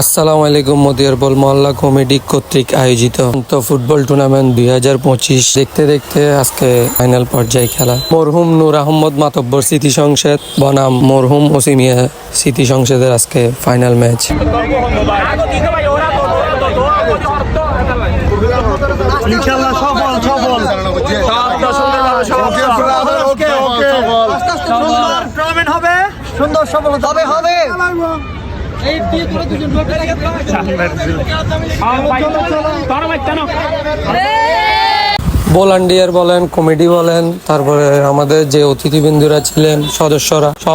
আসসালামু আলাইকুম মদিয়ার বল মহল্লা কমিটি কর্তৃক আয়োজিত তো ফুটবল টুর্নামেন্ট দুই হাজার পঁচিশ। দেখতে দেখতে আজকে ফাইনাল পর্যায়ে খেলা। মরহুম নূর আহমদ মাতব্বর স্মৃতি সংসদ বনাম মরহুম ওসিমিয়া স্মৃতি সংসদের আজকে ফাইনাল ম্যাচ। সফল সফল। সুন্দর সফল হবে। হবে। ভলান্টিয়ার বলেন কমেডি বলেন তারপরে আমাদের যে অতিথিবৃন্দুরা ছিলেন সদস্যরা সব